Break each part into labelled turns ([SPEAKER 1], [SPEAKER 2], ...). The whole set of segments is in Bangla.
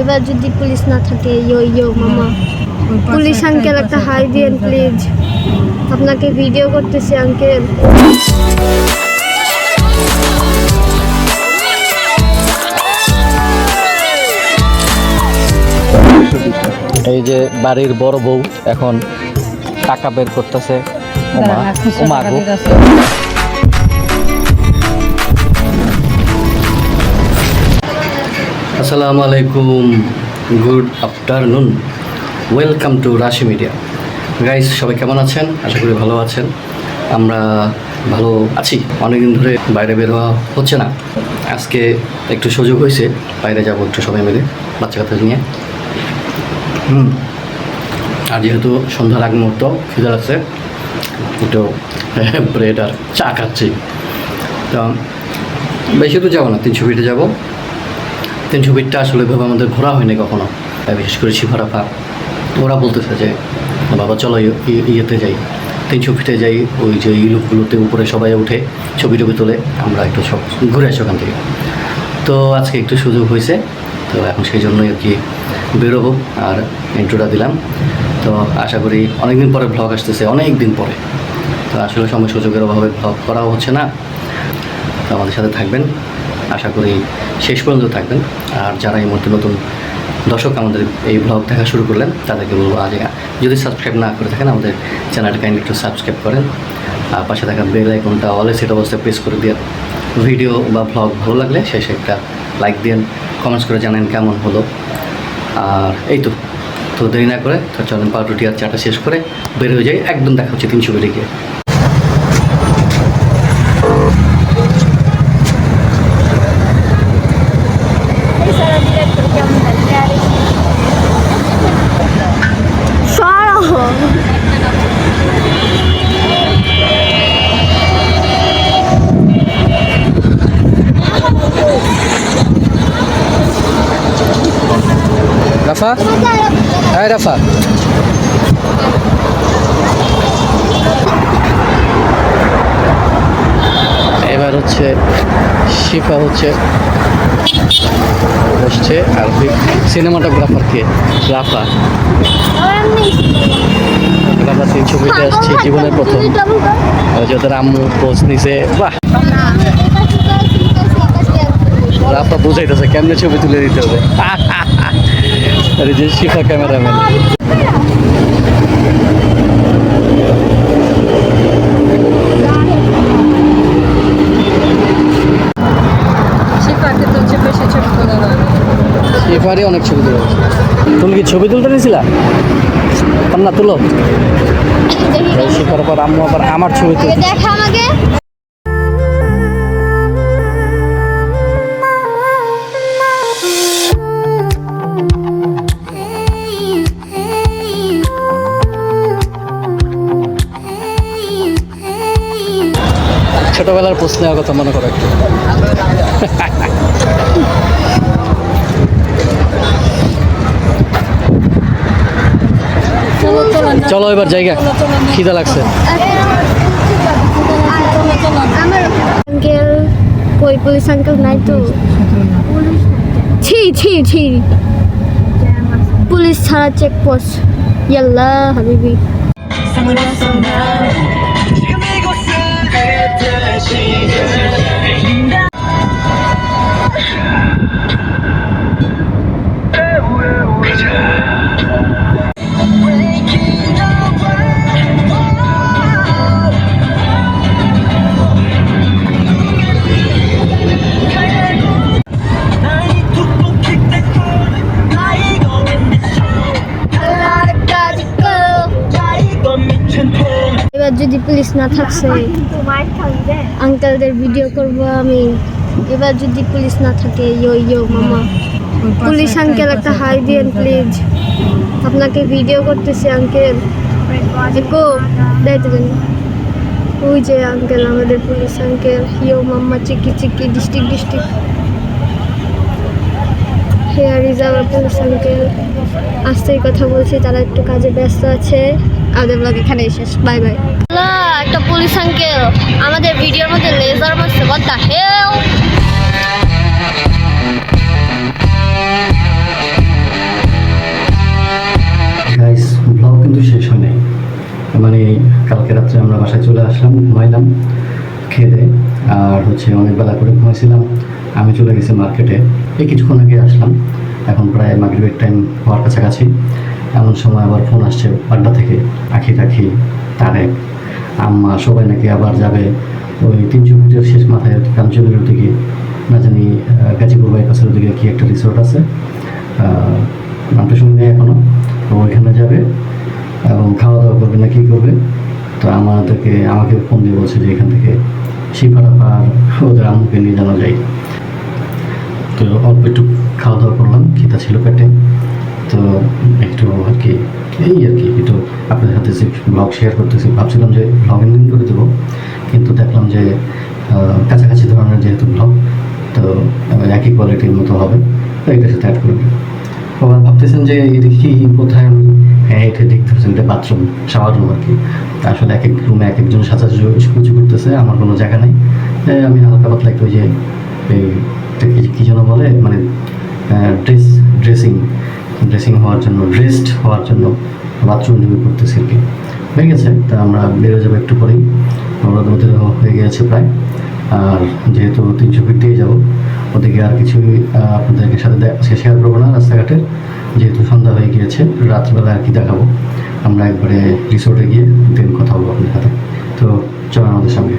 [SPEAKER 1] এবার যদি পুলিশ না থাকে ইয়ো ইয়ো মামা। পুলিশ আঙ্কেল একটা হাই দিয়েন প্লিজ আপনাকে ভিডিও করতেছি আঙ্কেল
[SPEAKER 2] এই যে বাড়ির বড় বউ এখন টাকা বের করতেছে ওমা ওমা আসসালামু আলাইকুম। Good afternoon. Welcome to Rashi media. Guys, সবাই কেমন আছেন? আশা করি ভালো আছেন। আমরা ভালো আছি। অনেকদিন ধরে বাইরে বের হওয়া হচ্ছে না। আজকে একটু সুযোগ হয়েছে, বাইরে যাব একটু সবাই মিলে বাচ্চা কাচ্চা নিয়ে। হুম। আর যেহেতু সন্ধ্যার আগ মুহূর্ত, খিদে আছে একটু ব্রেড আর চা খাচ্ছি। তো বেশি তো যাব না, তিনশো ফিটে যাব। ফিটটা আসলে ভেবে আমাদের ঘোরা হয়নি কখনো। বিশেষ করে শিফারাফা ওরা বলতেছে যে বাবা, চলো ইয়েতে যাই। তিনশো ছবিতে যাই, ওই যে ইলুকগুলোতে উপরে সবাই উঠে ছবি টবি তোলে, আমরা একটু সব ঘুরে আসি ওখান থেকে। তো আজকে একটু সুযোগ হয়েছে, তো এখন সেই জন্যই আর কি বেরোবো আর ইন্ট্রোটা দিলাম। তো আশা করি অনেক দিন পরে ব্লগ আসতেছে অনেক দিন পরে। তো আসলে সময় সুযোগের অভাবে ব্লগ করাও হচ্ছে না। তো আমাদের সাথে থাকবেন। আশা করি শেষ পর্যন্ত থাকবেন। আর যারা এই মুহূর্তে নতুন দর্শক আমাদের এই ব্লগ দেখা শুরু করলেন, তাদেরকে বলব আজ যদি সাবস্ক্রাইব না করে থাকেন, আমাদের চ্যানেলটা কাইন্ডলি একটু সাবস্ক্রাইব করেন। আর পাশে থাকা বেল আইকনটা অলে সেট অবস্থায় প্রেস করে দিয়ে ভিডিও বা ব্লগ ভালো লাগলে শেষে একটা লাইক দিন কমেন্টস করে জানেন কেমন হলো। আর এই তো তো দেরি না করে, তো চলেন পাউরুটি আর চাটা শেষ করে বের হয়ে যাই। একদম দেখা হচ্ছে তিনশো বেড়ে গিয়ে। হ্যাঁ রাফা। এবার হচ্ছে শিফা হচ্ছে বসছে আর সিনেমাটোগ্রাফার কে রাফা রাফা তিন ছবিতে আসছে জীবনের প্রথম। ওই যে ওদের আম্মু পোজ নিছে বাহ। রাফা বুঝাইতেছে কেমনে ছবি তুলে দিতে হবে? আর এই যে শিফা ক্যামেরাম্যান।
[SPEAKER 3] দেওয়া
[SPEAKER 2] অনেক ছবি তুলে তুমি কি ছবি তুলতে নিয়েছিলা না তুলো। শিফার পর আম্মু আবার আমার ছবি তুল ছোটবেলার প্রশ্ন নেওয়ার কথা মনে করো একটু। চলো এবার জায়গা। খিদা লাগছে।
[SPEAKER 1] কই পুলিশ আঙ্কেল নাই তো? ছি পুলিশ ছাড়া চেকপোস্ট ইয়াল্লা হাবিবি। এবার যদি পুলিশ না থাকছে আঙ্কেলদের ভিডিও করব আমি। এবার যদি পুলিশ না থাকে ইয়ো ইয়ো মামা। পুলিশ আঙ্কেল একটা হাই দিয়েন প্লিজ আপনাকে ভিডিও করতেছি আঙ্কেল। দেখো দেখতে পারি ওই যে আঙ্কেল আমাদের পুলিশ আঙ্কেল ইয়ো মাম্মা চিকি চিকি district district. Here is our police uncle. আস্তেই কথা বলছি তারা একটু কাজে ব্যস্ত আছে। আমাদের ব্লগ এখানেই শেষ। বাই বাই একটা পুলিশ আঙ্কেল আমাদের ভিডিওর মধ্যে লেজার মারছে what the ব্লগ কিন্তু শেষ হয়
[SPEAKER 2] মানে কালকে রাত্রে আমরা বাসায় চলে আসলাম ঘুমাইলাম খেয়ে আর হচ্ছে অনেক বেলা করে ঘুমাইছিলাম। আমি চলে গেছি মার্কেটে এই কিছুক্ষণ আগে আসলাম। এখন প্রায় মাগরিবের টাইম হওয়ার কাছাকাছি। এমন সময় আবার ফোন আসছে আড্ডা থেকে, আখি টাখি, তারেক, আম্মা, সবাই নাকি আবার যাবে। ওই তিনশো ফিটের শেষ মাথায় কাঞ্চনের দিকে না জানি গাজীপুর বাইপাসের দিকে কি একটা রিসোর্ট আছে। নামটা শুনি নেই এখনও। তো ওইখানে যাবে এবং খাওয়া দাওয়া করবে না, কি করবে? তো আমাদেরকে, আমাকে ফোন দিয়ে বলছে যে এখান থেকে শিফারাফা আর ওদের আম্মুকে নিয়ে জানা যায় তো অল্প একটু খাওয়া দাওয়া করলাম, খিদা ছিল পেটে। তো একটু আর কি, এই আর কি একটু আপনাদের সাথে যে ব্লগ শেয়ার করতেছি, ভাবছিলাম যে ব্লগ এন্ডিং করে দেবো, কিন্তু দেখলাম যে কাছাকাছি ধরনের যেহেতু ব্লগ তো একই কোয়ালিটির মতো হবে, তো এটার সাথে অ্যাড করে আবার ভাবতেছেন যে এটা কি, কোথায় আমি হ্যাঁ এটা দেখতে পাচ্ছেন এটা বাথরুম শাওয়ার রুম আর কি। আসলে এক এক রুমে এক একজন সাজাসুজি করতেছে, আমার কোনো জায়গা নেই। আমি হালকা পাতলা একটু যে কি যেন বলে মানে ড্রেস ড্রেসিং ড্রেসিং হওয়ার জন্য ড্রেসড হওয়ার জন্য বাথরুম জুড়ে করতেছি আর কি। হয়ে গেছে, তা আমরা বেরো যাব একটু পরেই। আমরা মধ্যে হয়ে গিয়েছে প্রায়। আর যেহেতু তিনশো ফিট দিয়ে যাব, ওদিকে আর কিছুই আপনাদেরকে সাথে শেয়ার করব না রাস্তাঘাটের। যেহেতু সন্ধ্যা হয়ে গিয়েছে, রাত্রিবেলা আর কি দেখাবো। আমরা একবারে রিসোর্টে গিয়ে দিন কথা বলব আপনার সাথে। তো চলো আমাদের সঙ্গে।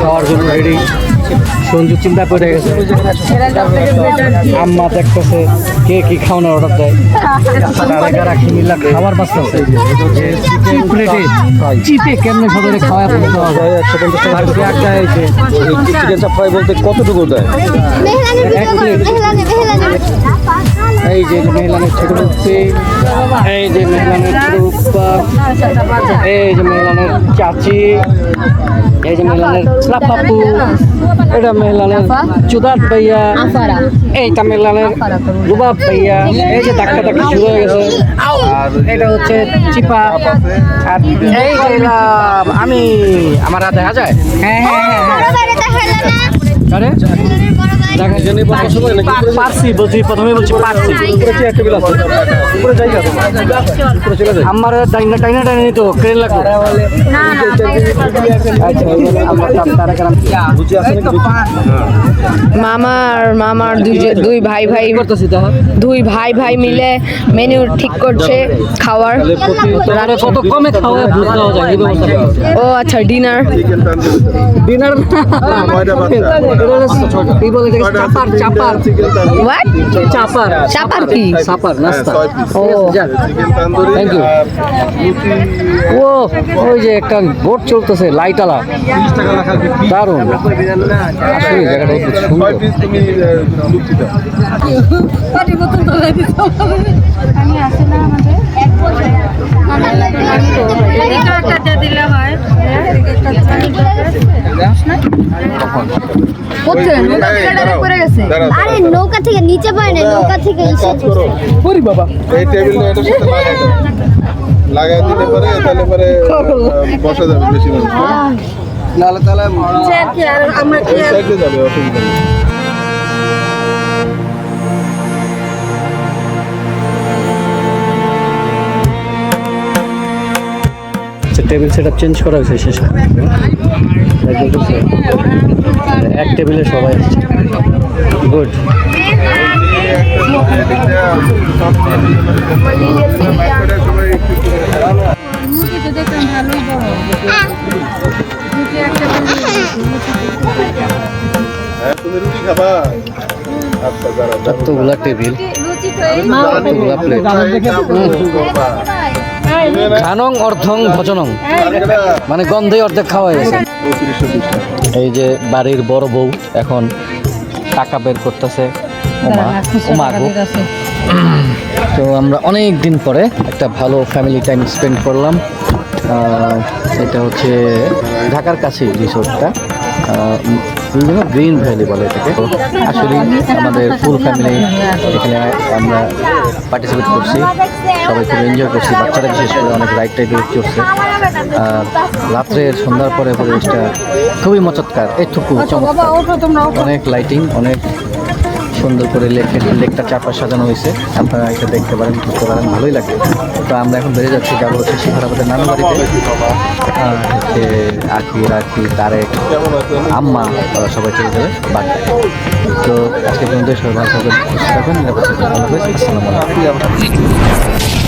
[SPEAKER 2] খাওয়ার জন্য রেডি। সঞ্জু চিন্তা করে গেছে। আম্মা দেখতেছে কে কি খাওয়ানোর অর্ডার দেয়। তারা কারা খাবার বাঁচতেছে? প্লেটে চিপে কেমনে সবাই খাওয়া
[SPEAKER 3] চিকেন চাপ ফ্রাই বলতে কতটুকু দেয়?
[SPEAKER 2] এই যে মেহলানের ছোট রূপে এই যে মেহলানের ছোট রূপা এই যে মেহলানের চাচি এই যে মেহলানের লাফাপু এটা মেহলানের চুদাত ভাইয়া এইটা মেহলানের রুবাব ভাইয়া এই যে ধাক্কা ধাক্কি শুরু হয়ে গেছে। আর এটা হচ্ছে চিপা। আর এই যে আমি আমার হাতে দেখা যায় হ্যাঁ হ্যাঁ। হ্যাঁ
[SPEAKER 1] না?
[SPEAKER 2] আরে পারছি বলছি প্রথমে বলছি পারছি। আমার ডাইনা ডাইনা ডাইনা নিত ক্রেন লাগবে। আচ্ছা?
[SPEAKER 4] মামার মামার দুই ভাই ভাই দুই ভাই ভাই মিলে মেনু ঠিক করছে খাওয়ার।
[SPEAKER 2] কত কমে খাওয়া
[SPEAKER 4] ও আচ্ছা ডিনার
[SPEAKER 2] ডিনার কি বলে? চাপার চাপার।
[SPEAKER 4] হোয়াট
[SPEAKER 2] চাপার।
[SPEAKER 4] চাপার কি?
[SPEAKER 2] চাপার নাস্তা
[SPEAKER 4] ও
[SPEAKER 2] থ্যাংক ইউ ও ওই যে একটা বোট চলতেছে লাইট আলা দারুণ। আসলে জায়গাটা খুব সুন্দর।
[SPEAKER 4] কোথায় নৌকা থেকে
[SPEAKER 1] আরে নৌকা থেকে নিচে পায় নৌকা থেকে
[SPEAKER 4] পরি বাবা
[SPEAKER 3] লাগাই দিলে পরে তাহলে পরে বসা যাবে বেশি নাহলে তাহলে আমরা
[SPEAKER 2] টেবিল সেট চেঞ্জ করা হয়েছে শেষ এক টেবিলে সবাই। আসছে গুড
[SPEAKER 3] তুমি রুটি খাবা দাঁড়াও দাঁড়াও।
[SPEAKER 2] কতগুলা টেবিল কতগুলা প্লেট খানং অর্ধং ভজনং। মানে গন্ধে অর্ধেক খাওয়া হয়ে গেছে। এই যে বাড়ির বড় বউ এখন টাকা বের করতেছে। তো আমরা অনেক দিন পরে একটা ভালো ফ্যামিলি টাইম স্পেন্ড করলাম। এটা হচ্ছে ঢাকার কাছে রিসোর্টটা বিভিন্ন গ্রিন ভ্যালি বলে এটাকে। আসলে আমাদের ফুল ফ্যামিলি এখানে আমরা পার্টিসিপেট করছি। সবাই খুব এনজয় করছি। বাচ্চারা বিশেষ করে অনেক রাইড টাইড চড়ছে। আর রাত্রের সন্ধ্যার পরে পরিবেশটা খুবই মচৎকার। এইটুকু চমৎকার অনেক লাইটিং অনেক সুন্দর করে লেকের লেকটা চারপাশ সাজানো হয়েছে। আপনারা এটা দেখতে পারেন, বুঝতে পারেন, ভালোই লাগে। তো আমরা এখন বেড়ে যাচ্ছি, যাব হচ্ছে শিখারাবাদের নানা বাড়িতে। হচ্ছে আখি রাখি তারেক, আম্মা তারা সবাই চলে যাবে বাড়িতে তো আজকে পর্যন্ত সবাই ভালো থাকবেন, সুস্থ থাকবেন। আল্লাহ হাফেজ। আসসালামু আলাইকুম।